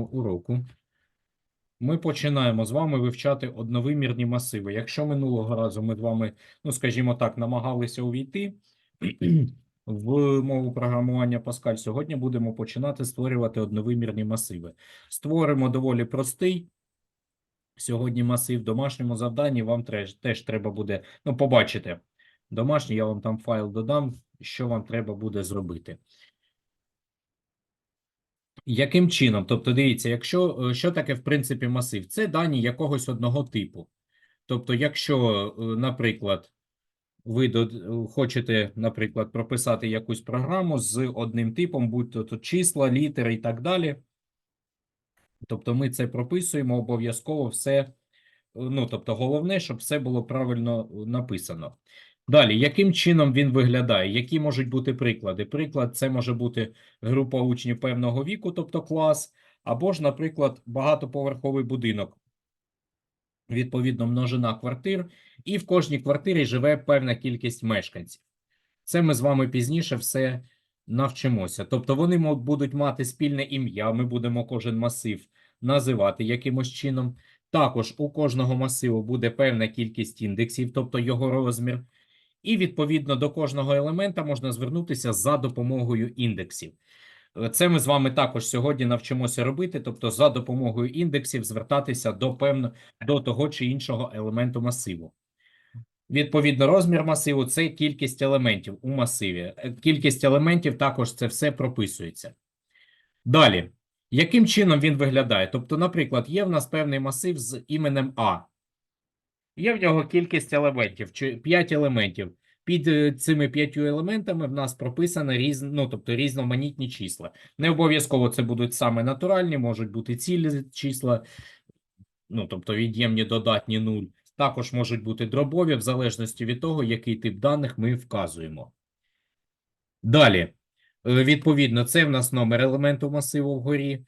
уроку ми починаємо з вами вивчати одновимірні масиви. Якщо минулого разу ми з вами, ну скажімо так, намагалися увійти в мову програмування Pascal, сьогодні будемо починати створювати одновимірні масиви. Створимо доволі простий. Сьогодні масив в домашньому завданні вам теж, теж треба буде, ну, побачите. Домашній, я вам там файл додам, що вам треба буде зробити. Яким чином? Тобто, дивіться, якщо е, що таке в принципі масив? Це дані якогось одного типу. Тобто, якщо, е, наприклад, ви до- хочете, наприклад, прописати якусь програму з одним типом, будь-то то числа, літери і так далі. Тобто, ми це прописуємо обов'язково все. е, Ну, тобто, головне, щоб все було правильно е, написано. Далі, яким чином він виглядає? Які можуть бути приклади? Приклад, це може бути група учнів певного віку, тобто клас, або ж, наприклад, багатоповерховий будинок. Відповідно, множина квартир, і в кожній квартирі живе певна кількість мешканців. Це ми з вами пізніше все навчимося. Тобто вони будуть мати спільне ім'я, ми будемо кожен масив називати якимось чином. Також у кожного масиву буде певна кількість індексів, тобто його розмір. І відповідно до кожного елемента можна звернутися за допомогою індексів. Е, Це ми з вами також сьогодні навчимося робити, тобто за допомогою індексів звертатися до певно до того чи іншого елементу масиву. Відповідно, розмір масиву це кількість елементів у масиві. Е, Кількість елементів також це все прописується. Далі, яким чином він виглядає? Тобто, наприклад, є в нас певний масив з іменем А. Є в нього кількість елементів, чи 5 елементів. Під е, цими п'ятью елементами в нас прописано різ... ну, тобто різноманітні числа. Не обов'язково це будуть саме натуральні, можуть бути цілі числа, ну, тобто від'ємні додатні 0. Також можуть бути дробові, в залежності від того, який тип даних ми вказуємо. Далі, е, відповідно, це в нас номер елементу масиву вгорі.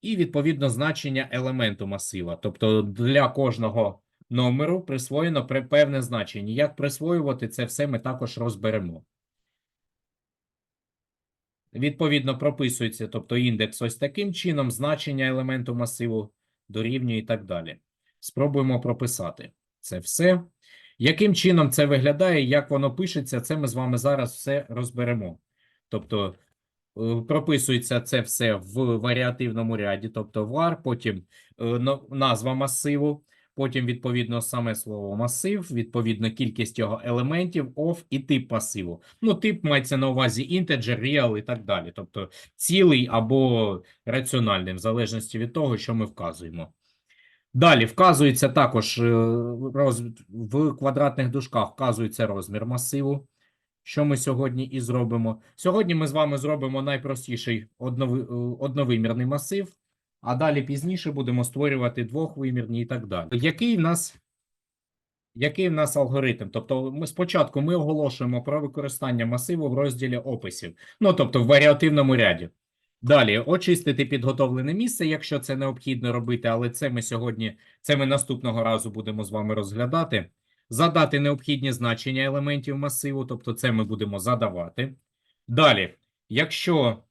І, відповідно, значення елементу масива. Тобто для кожного номеру присвоєно певне значення. Як присвоювати це все ми також розберемо. Відповідно, прописується, тобто індекс ось таким чином, значення елементу масиву дорівнює і так далі. Спробуємо прописати це все. Яким чином це виглядає, як воно пишеться, це ми з вами зараз все розберемо. Тобто, е, прописується це все в варіативному ряді, тобто var, потім е, назва масиву, потім, відповідно, саме слово масив, відповідно, кількість його елементів, of і тип масиву. Ну, тип мається на увазі integer, real і так далі. Тобто цілий або раціональний, в залежності від того, що ми вказуємо. Далі вказується також е, роз... в квадратних дужках вказується розмір масиву, що ми сьогодні і зробимо. Сьогодні ми з вами зробимо найпростіший е, одновимірний масив, а далі пізніше будемо створювати двохвимірні і так далі. Який в нас який в нас алгоритм? Тобто, ми спочатку ми оголошуємо про використання масиву в розділі описів, ну тобто в варіативному ряді. Далі очистити підготовлене місце, якщо це необхідно робити, але це ми сьогодні, це ми наступного разу будемо з вами розглядати. Задати необхідні значення елементів масиву, тобто це ми будемо задавати. Далі, якщо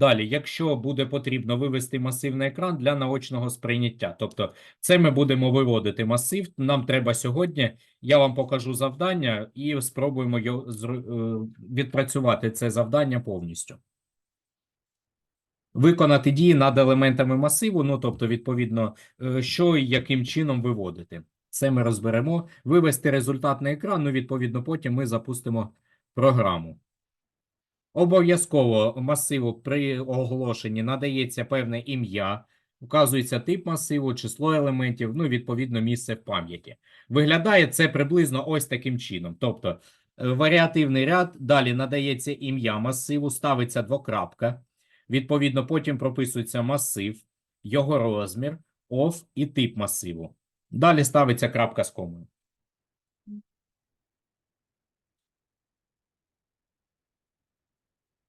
Далі, якщо буде потрібно вивести масив на екран для наочного сприйняття, тобто це ми будемо виводити масив. Нам треба сьогодні. Я вам покажу завдання і спробуємо е, відпрацювати це завдання повністю. Виконати дії над елементами масиву, ну тобто, відповідно, е, що і яким чином виводити. Це ми розберемо. Вивести результат на екран, ну, відповідно, потім ми запустимо програму. Обов'язково масиву при оголошенні надається певне ім'я, вказується тип масиву, число елементів, ну, відповідно, місце в пам'яті. Виглядає це приблизно ось таким чином. Тобто, е, варіативний ряд, далі надається ім'я масиву, ставиться двокрапка, відповідно, потім прописується масив, його розмір, of і тип масиву. Далі ставиться крапка з комою.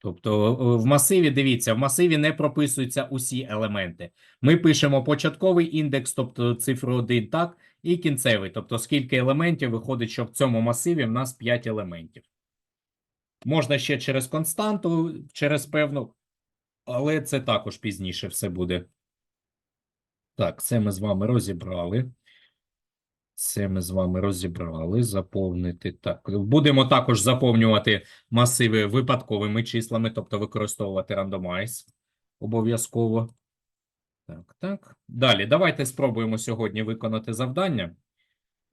Тобто в масиві, дивіться, в масиві не прописуються усі елементи. Ми пишемо початковий індекс, тобто цифру 1, так, і кінцевий, тобто скільки елементів виходить, що в цьому масиві в нас 5 елементів. Можна ще через константу, через певну Але це також пізніше все буде. Так, це ми з вами розібрали. Це ми з вами розібрали. Заповнити. Так, будемо також заповнювати масиви випадковими числами, тобто використовувати рандомайз обов'язково. Так, так. Далі, давайте спробуємо сьогодні виконати завдання.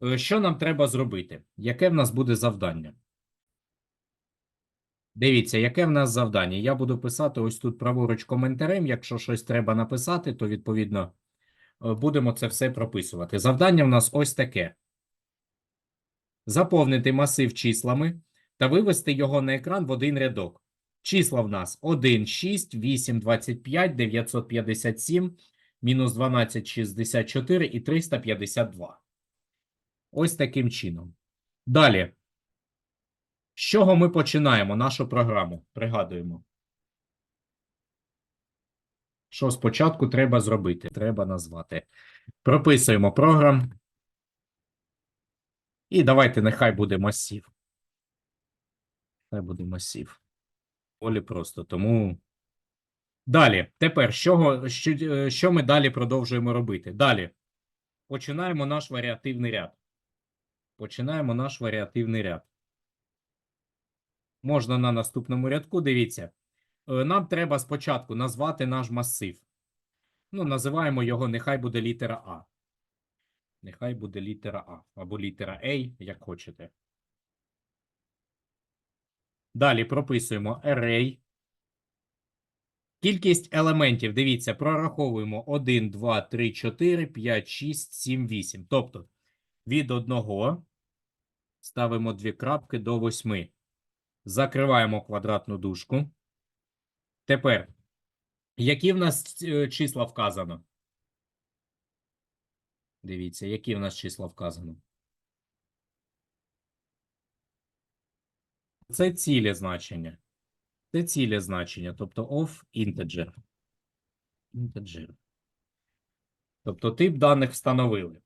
Е, Що нам треба зробити? Яке в нас буде завдання? Дивіться, яке в нас завдання. Я буду писати ось тут праворуч коментарем. Якщо щось треба написати, то відповідно будемо це все прописувати. Завдання в нас ось таке: заповнити масив числами та вивести його на екран в один рядок. Числа в нас 1, 6, 8, 25, 957, мінус 12, 64 і 352. Ось таким чином. Далі. З чого ми починаємо нашу програму? Пригадуємо. Що спочатку треба зробити? Треба назвати. Прописуємо програм. І давайте нехай буде масів. Нехай буде масів. Доволі просто. Тому. Далі. Тепер, чого, що, е, що ми далі продовжуємо робити? Далі. Починаємо наш варіативний ряд. Починаємо наш варіативний ряд. Можна на наступному рядку. Дивіться. Е, Нам треба спочатку назвати наш масив. Ну, називаємо його, нехай буде літера А. Нехай буде літера А або літера A, як хочете. Далі прописуємо array. Кількість елементів, дивіться, прораховуємо 1, 2, 3, 4, 5, 6, 7, 8. Тобто від 1 ставимо дві крапки до 8. Закриваємо квадратну дужку. Тепер, які в нас е, числа вказано? Дивіться, які в нас числа вказано. Це цілі значення. Це цілі значення, тобто of integer. Integer. Тобто тип даних встановили.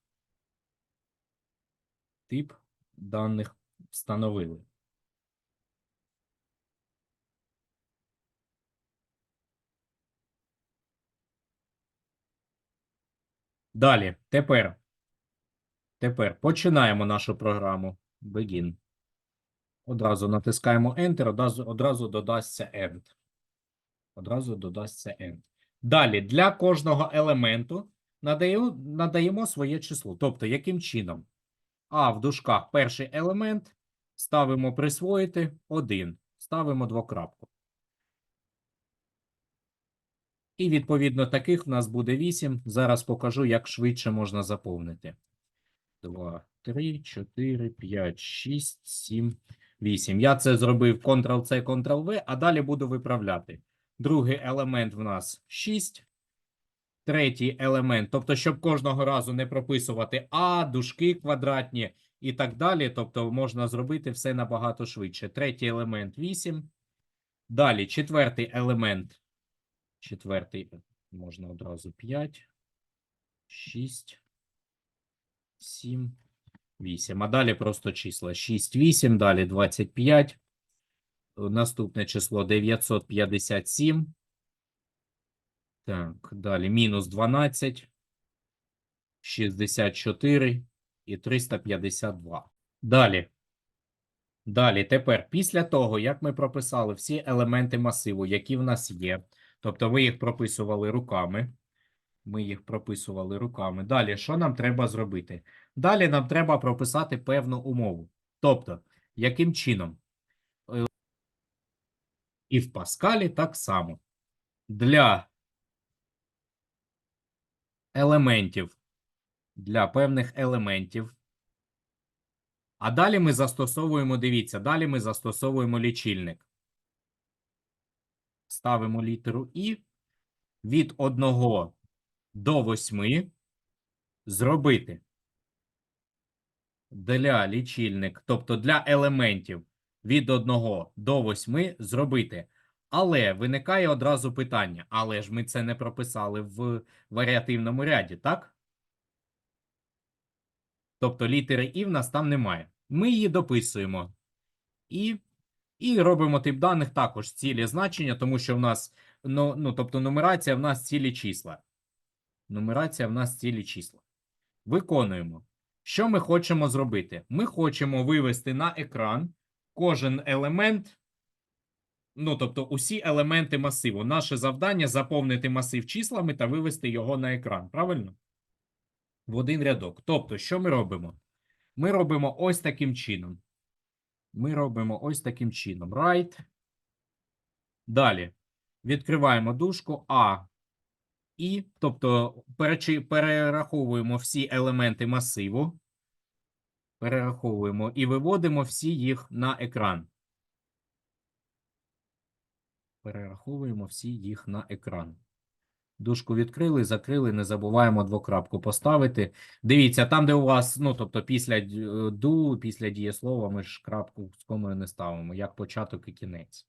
Тип даних встановили. Далі, тепер. Тепер починаємо нашу програму. Begin. Одразу натискаємо Enter, одразу, одразу додасться End. Одразу додасться End. Далі, для кожного елементу надаємо, надаємо своє число. Тобто, яким чином? А в дужках перший елемент ставимо присвоїти 1. Ставимо двокрапку. І відповідно таких в нас буде 8. Зараз покажу, як швидше можна заповнити. 2, 3, 4, 5, 6, 7, 8. Я це зробив Ctrl-C, Ctrl-V, а далі буду виправляти. Другий елемент в нас 6. Третій елемент, тобто, щоб кожного разу не прописувати А, дужки квадратні і так далі. Тобто, можна зробити все набагато швидше. Третій елемент 8. Далі, четвертий елемент. Четвертий можна одразу 5, 6, 7, 8. А далі просто числа 6, 8, далі 25. Наступне число 957. Так, далі мінус 12, 64 і 352. Далі. Далі, тепер, після того, як ми прописали всі елементи масиву, які в нас є, тобто ви їх прописували руками, ми їх прописували руками. Далі, що нам треба зробити? Далі нам треба прописати певну умову. Тобто, яким чином? І в Паскалі так само. Для елементів, для певних елементів. А далі ми застосовуємо, дивіться, далі ми застосовуємо лічильник. Ставимо літеру І. Від 1 до 8 зробити для лічильник, тобто для елементів від 1 до 8 зробити. Але виникає одразу питання, але ж ми це не прописали в варіативному ряді, так? Тобто літери І в нас там немає. Ми її дописуємо. І, І робимо тип даних також цілі значення, тому що в нас, ну, ну, тобто нумерація в нас цілі числа. Нумерація в нас цілі числа. Виконуємо. Що ми хочемо зробити? Ми хочемо вивести на екран кожен елемент, ну, тобто усі елементи масиву. Наше завдання заповнити масив числами та вивести його на екран. Правильно? В один рядок. Тобто, що ми робимо? Ми робимо ось таким чином. Ми робимо ось таким чином. Right. Далі. Відкриваємо дужку А. І, тобто, перераховуємо всі елементи масиву. Перераховуємо і виводимо всі їх на екран. Перераховуємо всі їх на екран. Дужку відкрили, закрили, не забуваємо двокрапку поставити. Дивіться, там, де у вас, ну, тобто після ду, після дієслова, ми ж крапку з комою не ставимо, як початок і кінець.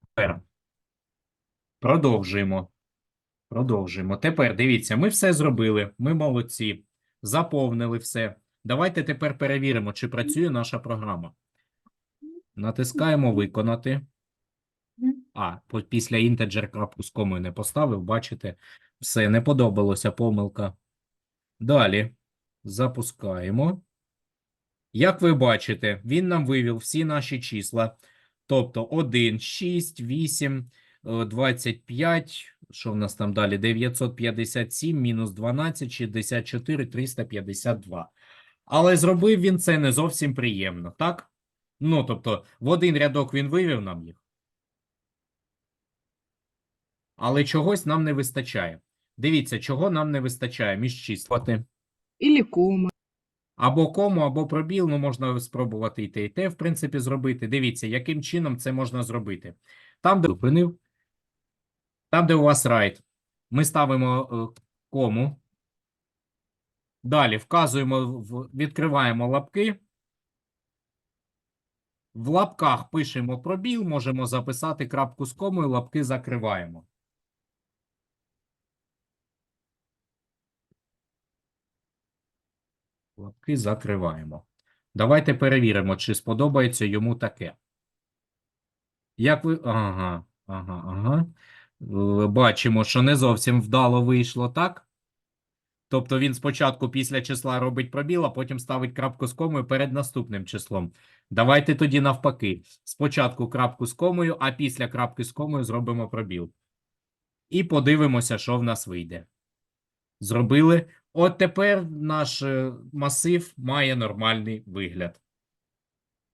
Тепер продовжуємо. Продовжуємо. Тепер дивіться, ми все зробили. Ми молодці. Заповнили все. Давайте тепер перевіримо, чи працює наша програма. Натискаємо виконати. А, після інтеджер крапку з комою не поставив, бачите, все, не подобалося, помилка. Далі запускаємо. Як ви бачите, він нам вивів всі наші числа. Тобто 1, 6, 8, е, 25, що в нас там далі? 957, мінус 12, 64, 352. Але зробив він це не зовсім приємно, так? Ну, тобто, в один рядок він вивів нам їх. Але чогось нам не вистачає. Дивіться, чого нам не вистачає між числами. Или кома. Або кому, або пробіл, ну можна спробувати і те, і те, в принципі, зробити. Дивіться, яким чином це можна зробити. Там, де зупинив, там, де у вас right, ми ставимо е, кому. Далі вказуємо, відкриваємо лапки. В лапках пишемо пробіл, можемо записати крапку з комою, лапки закриваємо. Лапки закриваємо. Давайте перевіримо, чи сподобається йому таке. Як ви. Ага, ага, ага. Бачимо, що не зовсім вдало вийшло, так? Тобто він спочатку після числа робить пробіл, а потім ставить крапку з комою перед наступним числом. Давайте тоді навпаки. Спочатку крапку з комою, а після крапки з комою зробимо пробіл. І подивимося, що в нас вийде. Зробили. От тепер наш е, масив має нормальний вигляд.